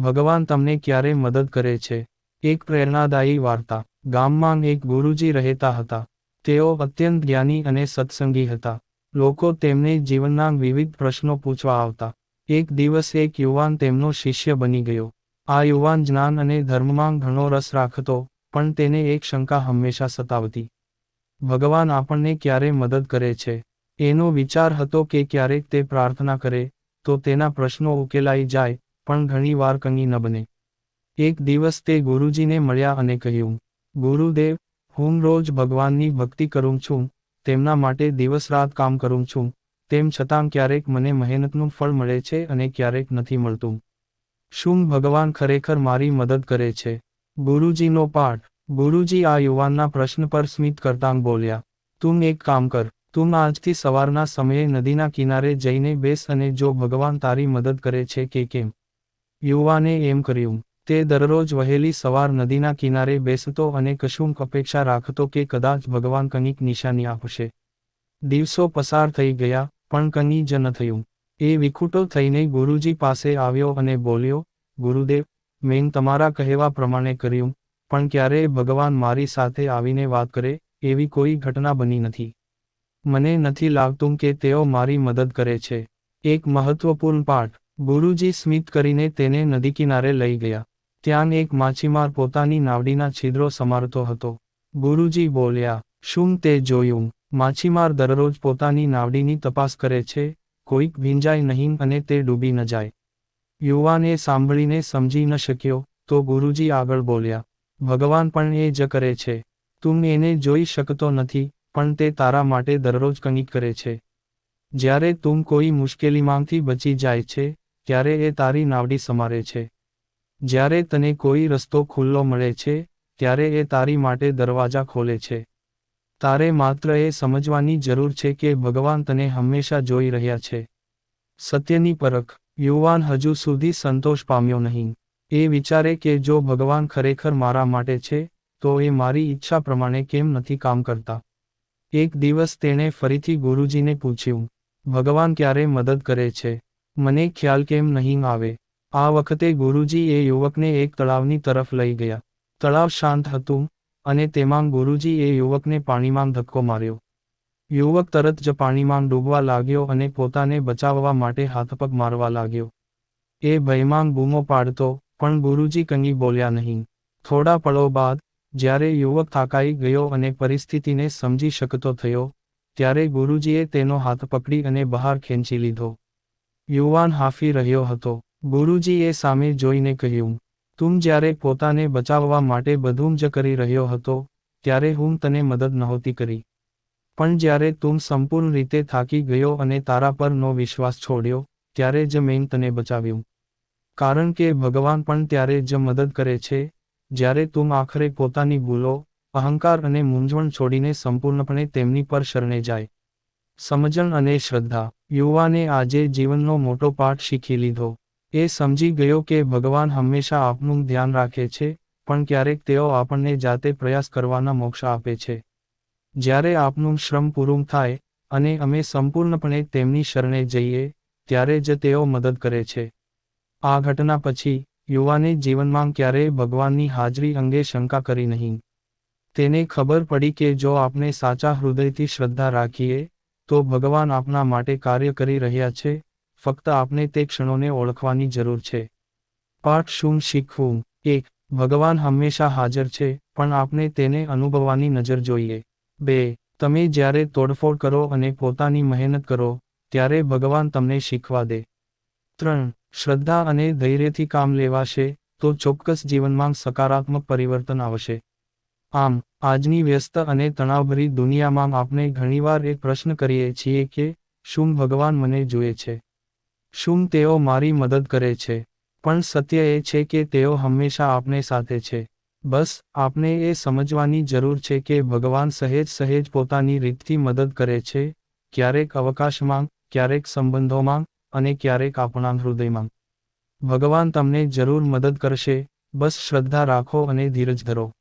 ભગવાન તમને ક્યારે મદદ કરે છે. એક પ્રેરણાદાયી વાર્તા. ગામમાં એક ગુરુજી રહેતા હતા. તેઓ અત્યંત જ્ઞાની અને સત્સંગી હતા. લોકો તેમને જીવનના વિવિધ પ્રશ્નો પૂછવા આવતા. એક દિવસ એક યુવાન તેમનો શિષ્ય બની ગયો. આ યુવાન જ્ઞાન અને ધર્મમાં ઘણો રસ રાખતો, પણ તેને એક શંકા હંમેશા સતાવતી. ભગવાન આપણને ક્યારે મદદ કરે છે. એનો વિચાર હતો કે ક્યારેક તે પ્રાર્થના કરે, તો તેના પ્રશ્નો ઉકેલાઈ જાય પણ ઘણીવાર કંઈ ન બને. એક દિવસ તે ગુરુજીને મળ્યા અને કહ્યું, ગુરુદેવ, હું રોજ ભગવાનની ભક્તિ કરું છું, તેમના માટે દિવસ રાત કામ કરું છું, તેમ છતાં ક્યારેક મને મહેનતનું ફળ મળે છે અને ક્યારેક નથી મળતું. શું ભગવાન ખરેખર મારી મદદ કરે છે? ગુરુજીનો પાઠ. ગુરુજી આ યુવાનના પ્રશ્ન પર સ્મિત કરતાં બોલ્યા, તું એક કામ કર, તું આજથી સવારના સમયે નદીના કિનારે જઈને બેસ અને જો ભગવાન તારી મદદ કરે છે કે કેમ? યુવાને એમ કર્યું, તે દરરોજ વહેલી સવાર નદીના કિનારે બેસતો અને કશુંક અપેક્ષા રાખતો કે કદાચ ભગવાન કંઈક નિશાની આપશે. દિવસો પસાર થઈ ગયા, પણ કંઈ જ ન થયું. એ વિખૂટો થઈને ગુરુજી પાસે આવ્યો અને બોલ્યો, ગુરુદેવ, મેં તમારા કહેવા પ્રમાણે કર્યું, પણ ક્યારેય ભગવાન મારી સાથે આવીને વાત કરે, એવી કોઈ ઘટના બની નથી. મને નથી લાગતું કે તેઓ મારી મદદ કરે છે. એક મહત્વપૂર્ણ પાઠ. ગુરુજી સ્મિત કરીને તેને નદી કિનારે લઈ ગયા. ત્યાં એક માછીમાર પોતાની નાવડીના છિદ્રો સમારતો હતો. ગુરુજી બોલ્યા, શું તે જોયું? માછીમાર દરરોજ પોતાની નાવડીની તપાસ કરે છે, કોઈક ભીંજાય નહીં અને તે ડૂબી ન જાય. યુવાને સાંભળીને સમજી ન શક્યો, તો ગુરુજી આગળ બોલ્યા, ભગવાન પણ એ જ કરે છે. તું એને જોઈ શકતો નથી, પણ તે તારા માટે દરરોજ કંઈક કરે છે. જ્યારે તું કોઈ મુશ્કેલીમાંથી બચી જાય છે ત્યારે એ તારી નાવડી સમારે છે. જ્યારે તને કોઈ રસ્તો ખુલ્લો મળે છે, ત્યારે એ તારી માટે દરવાજા ખોલે છે. તારે માત્ર એ સમજવાની જરૂર છે કે ભગવાન તને હંમેશા જોઈ રહ્યા છે. સત્યની પરખ, યુવાન હજુ સુધી સંતોષ પામ્યો નહીં. એ વિચારે કે જો ભગવાન ખરેખર મારા માટે છે, તો એ મારી ઈચ્છા પ્રમાણે કેમ નથી કામ કરતા. એક દિવસ તેણે ફરીથી ગુરુજીને પૂછ્યું, ભગવાન ક્યારે મદદ કરે છે? મને ખ્યાલ કેમ નહીં આવે? આ વખતે ગુરુજી એ યુવકને એક તળાવની તરફ લઈ ગયા. તળાવ શાંત હતું અને તેમાં ગુરુજી એ યુવકને પાણીમાં ધક્કો માર્યો. યુવક તરત જ પાણીમાં ડૂબવા લાગ્યો અને પોતાને બચાવવા માટે હાથપગ મારવા લાગ્યો. એ ભયમાં બૂમો પાડતો, પણ ગુરુજી કંઈ બોલ્યા નહીં. થોડા પળો બાદ, જ્યારે યુવક થાકાઈ ગયો અને પરિસ્થિતિને સમજી શકતો થયો, ત્યારે ગુરુજીએ તેનો હાથ પકડી અને બહાર ખેંચી લીધો. યુવાન હાફી રહ્યો હતો. ગુરુજીએ સામે જોઈને કહ્યું, તું જ્યારે પોતાને બચાવવા માટે બધું જ કરી રહ્યો હતો, ત્યારે હું તને મદદ નહોતી કરી. પણ જ્યારે તું સંપૂર્ણ રીતે થાકી ગયો અને તારા પર નો વિશ્વાસ છોડ્યો, ત્યારે જ મેં તને બચાવ્યું. કારણ કે ભગવાન પણ ત્યારે જ મદદ કરે છે, જ્યારે તું આખરે પોતાની ભૂલો, અહંકાર અને મૂંઝવણ છોડીને સંપૂર્ણપણે તેમની પર શરણે જાય. સમજણ અને શ્રદ્ધા. યુવાને આજે જીવનનો મોટો પાઠ શીખી લીધો. એ સમજી ગયો કે ભગવાન હંમેશા આપનું ધ્યાન રાખે છે, પણ ક્યારેક તેઓ આપણને જાતે પ્રયાસ કરવાના મોક્ષ આપે છે. જ્યારે આપનું શ્રમ પૂરું થાય અને અમે સંપૂર્ણપણે તેમની શરણે જઈએ, ત્યારે જ તેઓ મદદ કરે છે. આ ઘટના પછી યુવાને જીવનમાં ક્યારેય ભગવાનની હાજરી અંગે શંકા કરી નહીં. તેને ખબર પડી કે જો આપણે સાચા હૃદયથી શ્રદ્ધા રાખીએ તો ભગવાન આપના માટે કાર્ય કરી રહ્યા છે, ફક્ત આપને તે ક્ષણોને ઓળખવાની જરૂર છે. પાઠ શું શીખવું? એક, ભગવાન હંમેશા હાજર છે, પણ આપણે તેને અનુભવવાની નજર જોઈએ. બે, તમે જ્યારે તોડફોડ કરો અને પોતાની મહેનત કરો, ત્યારે ભગવાન તમને શીખવા દે. ત્રણ, શ્રદ્ધા અને ધૈર્યથી કામ લેવાશે, તો ચોક્કસ જીવનમાં સકારાત્મક પરિવર્તન આવશે. આમ, આજની વ્યસ્ત અને તણાવભરી દુનિયામાં આપણે ઘણીવાર એક પ્રશ્ન કરીએ છીએ કે, શું ભગવાન મને જુએ છે? શું તેઓ મારી મદદ કરે છે? પણ સત્ય એ છે કે તેઓ હંમેશા આપણે સાથે છે. બસ, આપણે એ સમજવાની જરૂર છે કે ભગવાન સહેજ સહેજ પોતાની રીતથી મદદ કરે છે, ક્યારેક અવકાશમાં, ક્યારેક સંબંધોમાં અને ક્યારેક આપણા હૃદયમાં. ભગવાન તમને જરૂર મદદ કરશે, બસ શ્રદ્ધા રાખો અને ધીરજ ધરો.